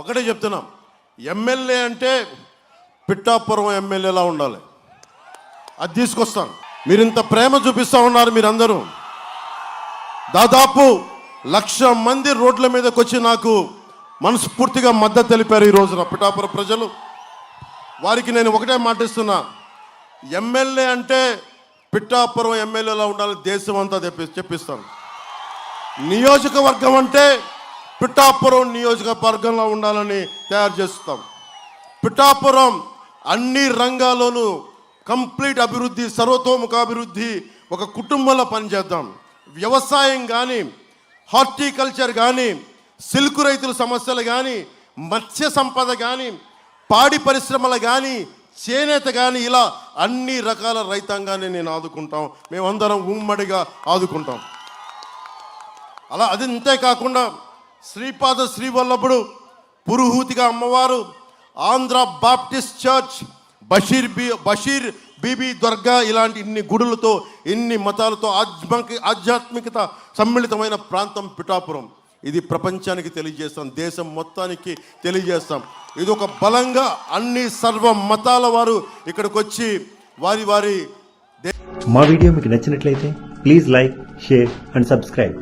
ఒకటే చెప్తున్నాం. ఎమ్మెల్యే అంటే పిట్టాపురం ఎమ్మెల్యేలా ఉండాలి. అది తీసుకొస్తాను మీరు ఇంత ప్రేమ చూపిస్తా ఉన్నారు మీరందరూ. దాదాపు లక్ష మంది రోడ్ల మీదకి వచ్చి నాకు మనస్ఫూర్తిగా మద్దతు తెలిపారు ఈ రోజున పిఠాపురం ప్రజలు. వారికి నేను ఒకటే మాటిస్తున్నా ఎమ్మెల్యే అంటే పిఠాపురం ఎమ్మెల్యేలా ఉండాలి దేశం అంతా చెప్పి చెప్పిస్తాను. నియోజకవర్గం అంటే పిఠాపురం నియోజకవర్గంలో ఉండాలని తయారు చేస్తాం. పిఠాపురం అన్ని రంగాల్లోనూ కంప్లీట్ అభివృద్ధి సర్వతోముఖ అభివృద్ధి ఒక కుటుంబంలో పనిచేద్దాం. వ్యవసాయం కానీ హార్టికల్చర్ కానీ సిల్క్ రైతుల సమస్యలు కానీ మత్స్య సంపద కానీ పాడి పరిశ్రమలు కానీ చేనేత కానీ ఇలా అన్ని రకాల రైతాంగాన్ని నేను ఆదుకుంటాం. మేమందరం ఉమ్మడిగా ఆదుకుంటాం. అలా అది అంతేకాకుండా శ్రీపాద శ్రీవల్లభుడు పురుహూతిగా అమ్మవారు ఆంధ్ర బాప్టిస్ట్ చర్చ్ బషీర్ బి బషీర్ బీబీ దుర్గా ఇలాంటి ఇన్ని గుడులతో ఇన్ని మతాలతో ఆధ్యాత్మిక ఆధ్యాత్మికత సమ్మిళితమైన ప్రాంతం పిఠాపురం. ఇది ప్రపంచానికి తెలియజేస్తాం దేశం మొత్తానికి తెలియజేస్తాం. ఇది ఒక బలంగా అన్ని సర్వ మతాల వారు ఇక్కడికి వచ్చి వారి వారి మా వీడియో మీకు నచ్చినట్లయితే please like share and subscribe.